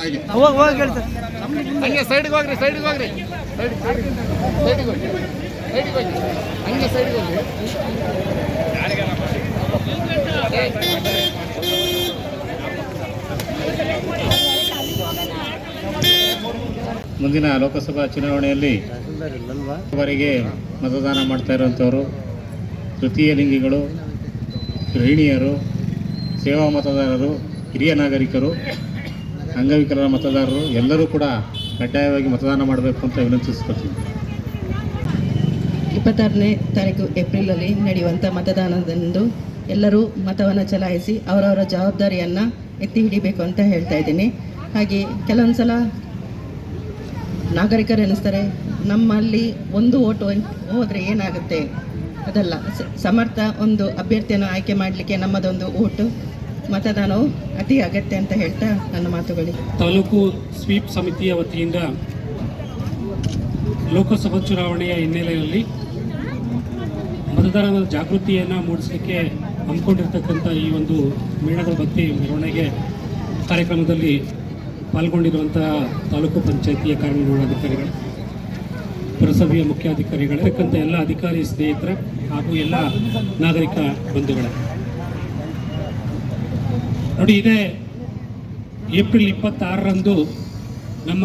ಹೋಗಿ ಹೋಗಿ ಹೇಳ್ತಾರೆ ಹಂಗೆ ಸೈಡ್ಗೆ ಹೋಗ್ರಿ ಸೈಡ್ಗೆ ಹೋಗ್ರಿ. ಸೈಡ್ ಸೈಡಿಗೆ ಹೋಗಿ ಸೈಡಿಗೆ ಹೋಗಿ ಹಂಗೆ ಸೈಡ್ಗೆ ಹೋಗಿ ಮುಂದಿನ ಲೋಕಸಭಾ ಚುನಾವಣೆಯಲ್ಲಿ ಅವರಿಗೆ ಮತದಾನ ಮಾಡ್ತಾ ಇರುವಂಥವರು ತೃತೀಯ ಲಿಂಗಿಗಳು ಗೃಹಿಣಿಯರು ಸೇವಾ ಮತದಾರರು ಹಿರಿಯ ನಾಗರಿಕರು ಅಂಗವಿಕಲರ ಮತದಾರರು ಎಲ್ಲರೂ ಕೂಡ ಕಡ್ಡಾಯವಾಗಿ ಮತದಾನ ಮಾಡಬೇಕು ಅಂತ ವಿನಂತಿಸ್ಕೊಳ್ತೀನಿ. ಇಪ್ಪತ್ತಾರನೇ ತಾರೀಕು ಏಪ್ರಿಲಲ್ಲಿ ನಡೆಯುವಂಥ ಮತದಾನದಂದು ಎಲ್ಲರೂ ಮತವನ್ನು ಚಲಾಯಿಸಿ ಅವರವರ ಜವಾಬ್ದಾರಿಯನ್ನು ಎತ್ತಿ ಹಿಡಿಬೇಕು ಅಂತ ಹೇಳ್ತಾ ಇದ್ದೀನಿ. ಹಾಗೆ ಕೆಲವೊಂದು ಸಲ ನಾಗರಿಕರು ಎನಿಸ್ತಾರೆ, ನಮ್ಮಲ್ಲಿ ಒಂದು ಓಟು ಹೋದರೆ ಏನಾಗುತ್ತೆ? ಅದಲ್ಲ ಸಮರ್ಥ ಒಂದು ಅಭ್ಯರ್ಥಿಯನ್ನು ಆಯ್ಕೆ ಮಾಡಲಿಕ್ಕೆ ನಮ್ಮದೊಂದು ಓಟು. ಮತದಾನವು ಅತಿ ಅಗತ್ಯ ಅಂತ ಹೇಳ್ತಾ ನನ್ನ ಮಾತುಗಳಿಗೆ ತಾಲೂಕು ಸ್ವೀಪ್ ಸಮಿತಿಯ ವತಿಯಿಂದ ಲೋಕಸಭಾ ಚುನಾವಣೆಯ ಹಿನ್ನೆಲೆಯಲ್ಲಿ ಮತದಾನದ ಜಾಗೃತಿಯನ್ನು ಮೂಡಿಸಲಿಕ್ಕೆ ಹಮ್ಮಿಕೊಂಡಿರ್ತಕ್ಕಂಥ ಈ ಒಂದು ಮೇಣದ ಭಕ್ತಿ ಮೆರವಣಿಗೆ ಕಾರ್ಯಕ್ರಮದಲ್ಲಿ ಪಾಲ್ಗೊಂಡಿರುವಂತಹ ತಾಲೂಕು ಪಂಚಾಯತಿಯ ಕಾರ್ಯನಿರ್ವಹಣಾಧಿಕಾರಿಗಳು ಪುರಸಭೆಯ ಮುಖ್ಯಾಧಿಕಾರಿಗಳು, ಇರ್ತಕ್ಕಂಥ ಎಲ್ಲ ಅಧಿಕಾರಿ ಸ್ನೇಹಿತರ ಹಾಗೂ ಎಲ್ಲ ನಾಗರಿಕ ಬಂಧುಗಳೇ. ನೋಡಿ, ಇದೇ ಏಪ್ರಿಲ್ ಇಪ್ಪತ್ತಾರರಂದು ನಮ್ಮ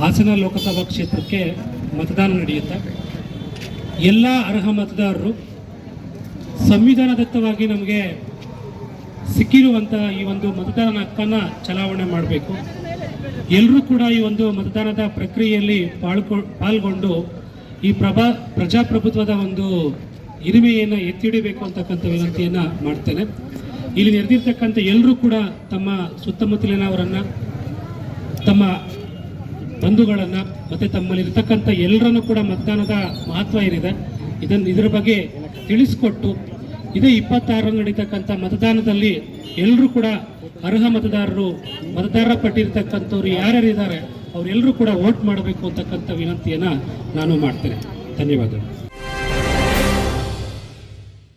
ಹಾಸನ ಲೋಕಸಭಾ ಕ್ಷೇತ್ರಕ್ಕೆ ಮತದಾನ ನಡೆಯುತ್ತೆ, ಎಲ್ಲ ಅರ್ಹ ಮತದಾರರು ಸಂವಿಧಾನದತ್ತವಾಗಿ ನಮಗೆ ಸಿಕ್ಕಿರುವಂಥ ಈ ಒಂದು ಮತದಾನ ಹಕ್ಕನ್ನು ಚಲಾವಣೆ ಮಾಡಬೇಕು. ಎಲ್ಲರೂ ಕೂಡ ಈ ಒಂದು ಮತದಾನದ ಪ್ರಕ್ರಿಯೆಯಲ್ಲಿ ಪಾಲ್ಗೊ ಪಾಲ್ಗೊಂಡು ಈ ಪ್ರಭಾ, ಪ್ರಜಾಪ್ರಭುತ್ವದ ಒಂದು ಹಿರಿಮೆಯನ್ನು ಎತ್ತಿಡಬೇಕು ಅಂತಕ್ಕಂಥ ವಿನಂತಿಯನ್ನು ಮಾಡ್ತೇನೆ. ಇಲ್ಲಿ ನೆರೆದಿರ್ತಕ್ಕಂಥ ಎಲ್ಲರೂ ಕೂಡ ತಮ್ಮ ಸುತ್ತಮುತ್ತಲಿನವರನ್ನು, ತಮ್ಮ ಬಂಧುಗಳನ್ನು, ಮತ್ತು ತಮ್ಮಲ್ಲಿ ಇರ್ತಕ್ಕಂಥ ಎಲ್ಲರನ್ನು ಕೂಡ ಮತದಾನದ ಮಹತ್ವ ಏನಿದೆ ಇದನ್ನು ಇದರ ಬಗ್ಗೆ ತಿಳಿಸ್ಕೊಟ್ಟು, ಇದೇ ಇಪ್ಪತ್ತಾರರಂದು ನಡೀತಕ್ಕಂಥ ಮತದಾನದಲ್ಲಿ ಎಲ್ಲರೂ ಕೂಡ ಅರ್ಹ ಮತದಾರರು, ಮತದಾರರ ಪಟ್ಟಿರ್ತಕ್ಕಂಥವ್ರು ಯಾರ್ಯಾರಿದ್ದಾರೆ, ಅವರೆಲ್ಲರೂ ಕೂಡ ವೋಟ್ ಮಾಡಬೇಕು ಅಂತಕ್ಕಂಥ ವಿನಂತಿಯನ್ನು ನಾನು ಮಾಡ್ತೇನೆ. ಧನ್ಯವಾದಗಳು.